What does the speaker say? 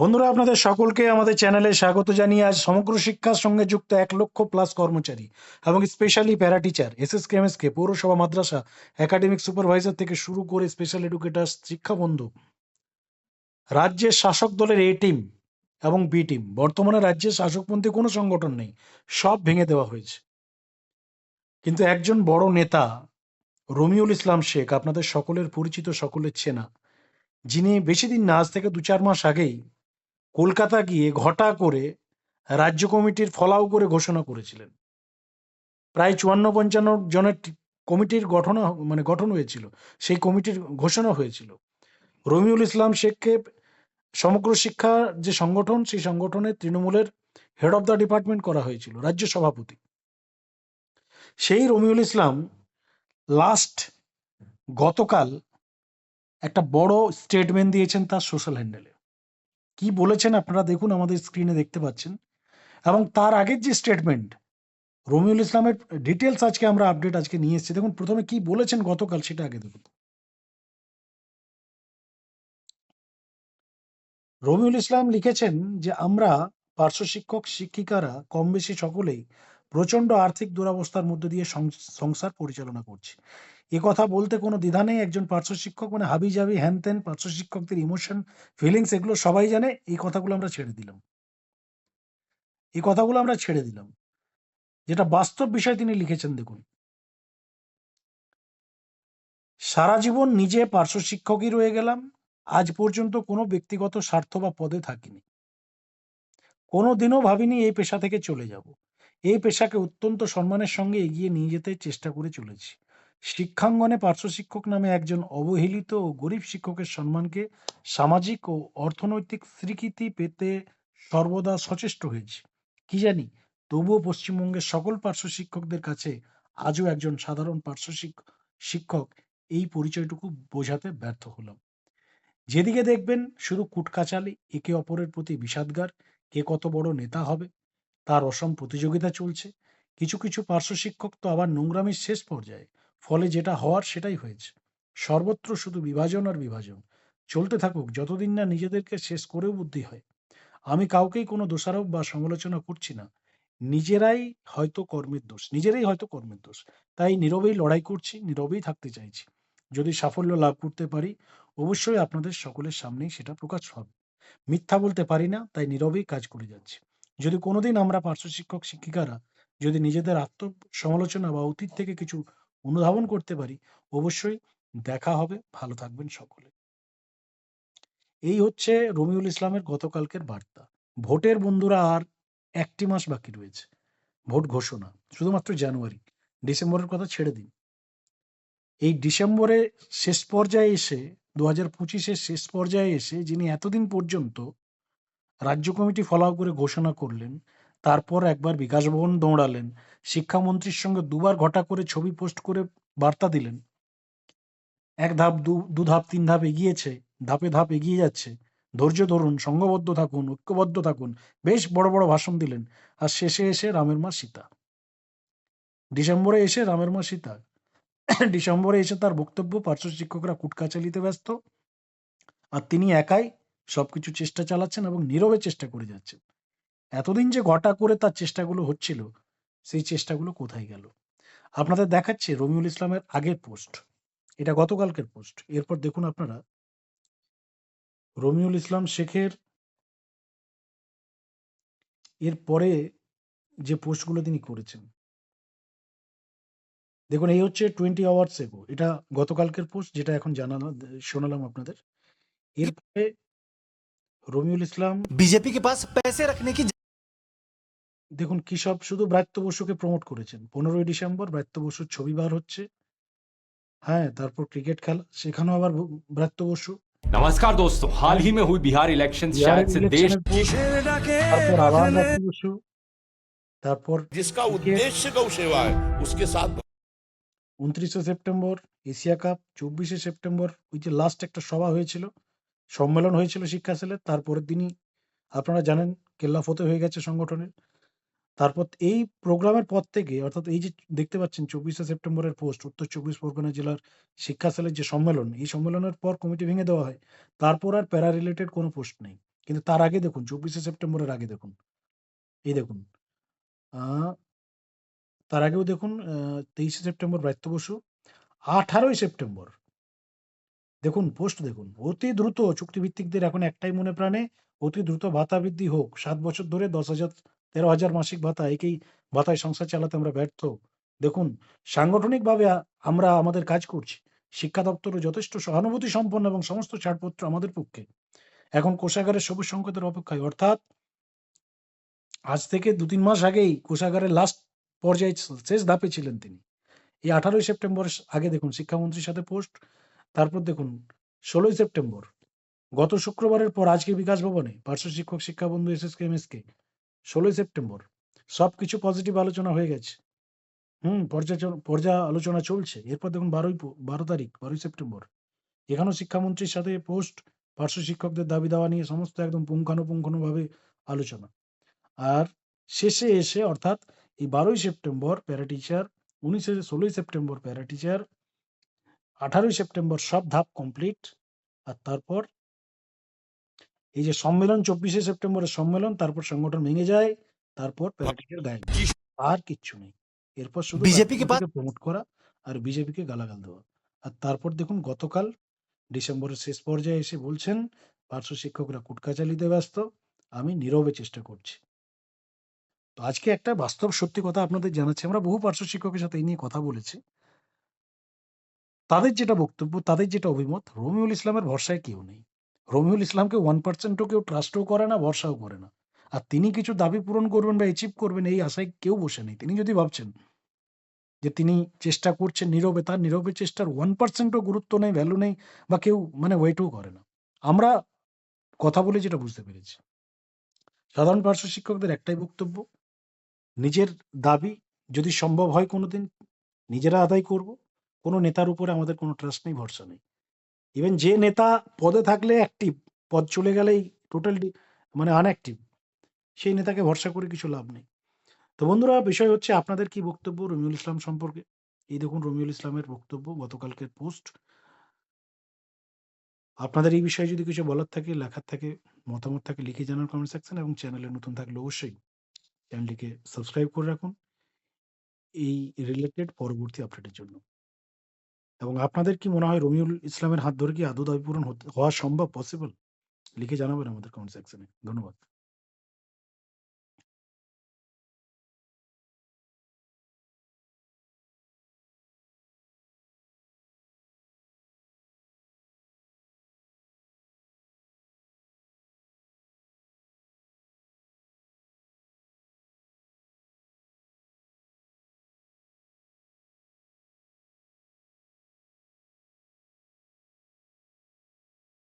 বন্ধুরা, আপনাদের সকলকে আমাদের চ্যানেলে স্বাগত জানিয়ে আজ সমগ্র শিক্ষার সঙ্গে যুক্ত এক লক্ষ প্লাস কর্মচারী এবং specially para teacher S S কেমএসকে পৌরসভা মাদ্রাসা একাডেমিক সুপারভাইজার থেকে শুরু করে স্পেশাল এডুকেটার শিক্ষাবন্ধু। রাজ্যের শাসক দলের এ টিম এবং বি টিম বর্তমানে রাজ্যের শাসকপন্থী কোনো সংগঠন নেই, সব ভেঙে দেওয়া হয়েছে। কিন্তু একজন বড় নেতা রমিউল ইসলাম শেখ, আপনাদের সকলের পরিচিত সকলের চেনা, যিনি বেশি দিন না, আজ থেকে দু চার মাস আগেই কলকাতা গিয়ে ঘটা করে রাজ্য কমিটির ফলাও করে ঘোষণা করেছিলেন। প্রায় চুয়ান্ন পঞ্চান্ন জনের কমিটির গঠন মানে গঠন হয়েছিল, সেই কমিটির ঘোষণা হয়েছিল। রমিউল ইসলাম শেখকে সমগ্র শিক্ষা যে সংগঠন, সেই সংগঠনে তৃণমূলের হেড অফ দ্য ডিপার্টমেন্ট করা হয়েছিল, রাজ্য সভাপতি। সেই রমিউল ইসলাম লাস্ট গতকাল একটা বড় স্টেটমেন্ট দিয়েছেন তার সোশ্যাল হ্যান্ডেলে কি বলেছেন আপনারা দেখুন আমাদের স্ক্রিনে দেখতে পাচ্ছেন। এবং তার আগের যে স্টেটমেন্ট রমিউল ইসলামের ডিটেলস আজকে আমরা আপডেট আজকে নিয়ে এসেছি। দেখুন, প্রথমে কি বলেছেন গতকাল সেটা আগে দেখুন। রমিউল ইসলাম লিখেছেন যে, আমরা পার্শ্ব শিক্ষক, শিক্ষিকারা কম বেশি সকলেই প্রচণ্ড আর্থিক দুরবস্থার মধ্যে দিয়ে সংসার পরিচালনা করছি। কথা বলতে কোনো দ্বিধা নেই। একজন পার্শ্ব শিক্ষক মানে হাবি জাবি, হ্যান ত্যান, পার্শ্ব শিক্ষকদের ইমোশন ফিলিংস এগুলো সবাই জানে। এই কথাগুলো আমরা ছেড়ে দিলাম। এই কথাগুলো আমরা ছেড়ে দিলাম। যেটা বাস্তব বিষয় তিনি লিখেছেন, দেখুন। সারা জীবন নিজে পার্শ্ব শিক্ষকই রয়ে গেলাম। আজ পর্যন্ত কোনো ব্যক্তিগত স্বার্থ বা পদে থাকিনি। কোনো দিনও ভাবিনি এই পেশা থেকে চলে যাব। এই পেশাকে অত্যন্ত সম্মানের সঙ্গে এগিয়ে নিয়ে যেতে চেষ্টা করে চলেছি। শিক্ষাঙ্গনে পার্শ্ব শিক্ষক নামে একজন অবহেলিত ও গরিব শিক্ষকের সম্মানকে সামাজিক ও অর্থনৈতিক স্বীকৃতি পেতে সর্বদা সচেষ্ট হয়েছি। কি জানি, তবুও পশ্চিমবঙ্গের সকল পার্শ্ব শিক্ষকদের কাছে আজও একজন সাধারণ পার্শ্ব শিক- শিক্ষক এই পরিচয়টুকু বোঝাতে ব্যর্থ হলাম। যেদিকে দেখবেন, শুধু কুটকাচালি, একে অপরের প্রতি বিষাদগার, কে কত বড় নেতা হবে, তার অসম প্রতিযোগিতা চলছে, কিছু কিছু পার্শ্ব শিক্ষক তো আবার নোংরামির শেষ পর্যায়ে। ফলে যেটা হওয়ার সেটাই হয়েছে। সর্বত্র শুধু বিভাজন আর বিভাজন। চলতে থাকুক, যতদিন না নিজেদেরকে শেষ করেও বুদ্ধি হয়। আমি কাউকেই কোনো দোষারোপ বা সমালোচনা করছি না। নিজেরাই হয়তো কর্মের দোষ, নিজেরাই হয়তো কর্মের দোষ। তাই নীরবেই লড়াই করছি, নীরবেই থাকতে চাইছি। যদি সাফল্য লাভ করতে পারি, অবশ্যই আপনাদের সকলের সামনেই সেটা প্রকাশ হবে। মিথ্যা বলতে পারি না, তাই নীরবেই কাজ করে যাচ্ছি। যদি কোনোদিন আমরা পার্শ্ব শিক্ষক, শিক্ষিকারা যদি নিজেদের আত্ম সমালোচনা বা অতীত থেকে কিছু অনুধাবন করতে পারি। অবশ্যই দেখা হবে। ভালো থাকবেন সকলে। এই হচ্ছে রমিউল ইসলামের গতকালকের বার্তা। ভোটের বন্ধুরা আর একটি মাস বাকি রয়েছে। ভোট ঘোষণা, শুধুমাত্র জানুয়ারি। ডিসেম্বরের কথা ছেড়ে দিন। এই ডিসেম্বরে শেষ পর্যায়ে এসে দু হাজার পঁচিশের শেষ পর্যায়ে এসে যিনি এতদিন পর্যন্ত রাজ্য কমিটি ফলাও করে ঘোষণা করলেন তারপর একবার বিকাশ ভবন দৌড়ালেন। শিক্ষামন্ত্রীর সঙ্গে দুবার ঘটা করে ছবি পোস্ট করে বার্তা দিলেন। এক ধাপ দু ধাপ, তিন ধাপ এগিয়েছে, ধাপে ধাপ এগিয়ে যাচ্ছে। ধৈর্য ধরুন, সংঘবদ্ধ থাকুন, ঐক্যবদ্ধ থাকুন, বেশ বড় বড় ভাষণ দিলেন। আর শেষে এসে রামের মা সীতা। ডিসেম্বরে এসে রামের মা সীতা। ডিসেম্বরে এসে তার বক্তব্য পার্শ্ব শিক্ষকরা কুটকাচালিতে ব্যস্ত। আর তিনি একাই সবকিছু চেষ্টা চালাচ্ছেন এবং নীরবে চেষ্টা করে যাচ্ছেন। এতদিন যে ঘটা করে তার চেষ্টাগুলো হচ্ছিল সেই চেষ্টাগুলো কোথায় গেল আপনাদের দেখাচ্ছে রমিউল ইসলামের আগের পোস্ট এটা গতকালকের পোস্ট এরপর দেখুন আপনারা রমিউল ইসলাম শেখের এর পরে যে পোস্টগুলো তিনি করেছেন দেখুন এই হচ্ছে টোয়েন্টি আওয়ার্স এগো এটা গতকালকের পোস্ট যেটা এখন জানালাম শোনালাম আপনাদের এরপরে রমিউল ইসলাম बीजेपी के पास पैसे रखने की দেখুন কি সব শুধু ব্রাত্য বসুকে প্রমোট করেছেন পনেরোই ডিসেম্বর ব্রাত্য বসুর ছবি বার হচ্ছে হ্যাঁ তারপর ক্রিকেট খেলা সেখানেও আবার ব- ব্রাত্য বসু नमस्कार दोस्तों हाल ही में हुई बिहार इलेक्शन বিহারের शायद से देश ইলেকশনের post, তারপর আবার ব্রাত্য বসু তারপর जिसका क्रिकेट उद्देश्य गौ सेवा है उसके साथ উনত্রিশে সেপ্টেম্বর এশিয়া কাপ চব্বিশে সেপ্টেম্বর ওই যে লাস্ট একটা সভা হয়েছিল সম্মেলন হয়েছিল শিক্ষা সেলের তারপরের দিনই আপনারা জানেন কেল্লা ফতে হয়ে গেছে সংগঠনের তারপর এই প্রোগ্রামের পর থেকে, অর্থাৎ এই যে দেখতে পাচ্ছেন চব্বিশে সেপ্টেম্বরের পোস্ট, উত্তর চব্বিশ পরগনা জেলার শিক্ষা সেলের যে সম্মেলন, এই সম্মেলনের পর কমিটি ভেঙে দেওয়া হয়। তারপর আর প্যারা রিলেটেড কোনো পোস্ট নেই। কিন্তু তার আগে দেখুন, চব্বিশে সেপ্টেম্বরের আগে দেখুন। এই দেখুন তার আগেও দেখুন তেইশে সেপ্টেম্বর ব্রাত্য বসু, আঠারোই সেপ্টেম্বর। দেখুন, পোস্ট দেখুন, অতি দ্রুত চুক্তিভিত্তিকদের এখন একটাই মনে প্রাণে, অতি দ্রুত ভাতা বৃদ্ধি হোক, সাত বছর ধরে দশ হাজার তেরো হাজার মাসিক ভাতা, একেই ভাতায় সংসার চালাতে আমরা ব্যর্থ। দেখুন, সাংগঠনিকভাবে আমরা আমাদের কাজ করছি। শিক্ষা দপ্তরও যথেষ্ট সহানুভূতি সম্পন্ন এবং সমস্ত ছাড়পত্র আমাদের পক্ষে। এখন কোষাগারের সবুজ সংকেতের অপেক্ষায়, অর্থাৎ আজ থেকে দু তিন মাস আগেই কোষাগারের লাস্ট পর্যায়ে শেষ ধাপে ছিলেন তিনি। এই আঠারোই সেপ্টেম্বর আগে দেখুন, শিক্ষামন্ত্রীর সাথে পোস্ট, তারপর দেখুন, ষোলোই সেপ্টেম্বর। গত শুক্রবারের পর আজকে বিকাশ ভবনে পার্শ্ব শিক্ষক শিক্ষা বন্ধু S S K M S K ষোলোই সেপ্টেম্বর সব কিছু পজিটিভ আলোচনা হয়ে গেছে। হুম পর্যালোচনা পর্যা আলোচনা চলছে। এরপর দেখুন বারোই বারো তারিখ, বারোই সেপ্টেম্বর। এখানেও শিক্ষামন্ত্রীর সাথে পোস্ট পার্শ্ব শিক্ষকদের দাবি দাওয়া নিয়ে সমস্ত একদম পুঙ্খানুপুঙ্খানুভাবে আলোচনা। আর শেষে এসে অর্থাৎ এই বারোই সেপ্টেম্বর প্যারা টিচার উনিশে, ষোলোই সেপ্টেম্বর প্যারা টিচার আঠারোই সেপ্টেম্বর সব ধাপ কমপ্লিট আর তারপর এই যে সম্মেলন চব্বিশে সেপ্টেম্বরের সম্মেলন তারপর সংগঠন ভেঙে যায় তারপর আর কিচ্ছু নেই। এরপর শুধু বিজেপিকে প্রমোট করা আর বিজেপিকে গালাগাল দেওয়া। আর তারপর দেখুন গতকাল ডিসেম্বরের শেষ পর্যায়ে এসে বলছেন পার্শ্ব শিক্ষকরা কুটকাচালিতে ব্যস্ত আমি নীরবে চেষ্টা করছি। তো আজকে একটা বাস্তব সত্যি কথা আপনাদের জানাচ্ছি। আমরা বহু পার্শ্ব শিক্ষকের সাথে এই নিয়ে কথা বলেছি। তাদের যেটা বক্তব্য তাদের যেটা অভিমত রমিউল ইসলামের ভরসায় কেউ নেই। রমিউল ইসলামকে ওয়ান পার্সেন্টও কেউ ট্রাস্টও করে না, ভরসাও করে না। আর তিনি কিছু দাবি পূরণ করবেন বা অ্যাচিভ করবেন, এই আশায় কেউ বসে নেই। তিনি যদি ভাবছেন যে তিনি চেষ্টা করছেন নীরবে, তার নীরবে চেষ্টার ওয়ান পার্সেন্টও গুরুত্ব নেই ভ্যালু নেই বা কেউ মানে ওয়েটও করে না। আমরা কথা বলে যেটা বুঝতে পেরেছি। সাধারণ পার্শ্ব শিক্ষকদের একটাই বক্তব্য, নিজের দাবি যদি সম্ভব হয় কোনোদিন, নিজেরা আদায় করব, কোনো নেতার উপরে আমাদের কোনো ট্রাস্ট নেই, ভরসা নেই। ইভেন যে নেতা পদে থাকলে অ্যাক্টিভ পদ চলে গেলেই টোটালি মানে আনঅ্যাক্টিভ সেই নেতাকে ভরসা করে কিছু লাভ নেই। তো বন্ধুরা, বিষয় হচ্ছে আপনাদের কি বক্তব্য রমিউল ইসলাম সম্পর্কে? এই দেখুন রমিউল ইসলামের বক্তব্য, গতকালকের পোস্ট আপনাদের এই বিষয়ে যদি কিছু বলার থাকে, লেখার থাকে, মতামত থাকে, লিখে জানান কমেন্ট সেকশন এবং চ্যানেলে নতুন থাকলে অবশ্যই চ্যানেলটিকে সাবস্ক্রাইব করে রাখুন। এই রিলেটেড পরবর্তী আপডেটের জন্য। এবং আপনাদের কি মনে হয় রমিউল ইসলামের হাত ধরে কি আদৌ দাবি পূরণ হওয়া সম্ভব পসিবল লিখে জানাবেন আমাদের কমেন্ট সেকশনে ধন্যবাদ।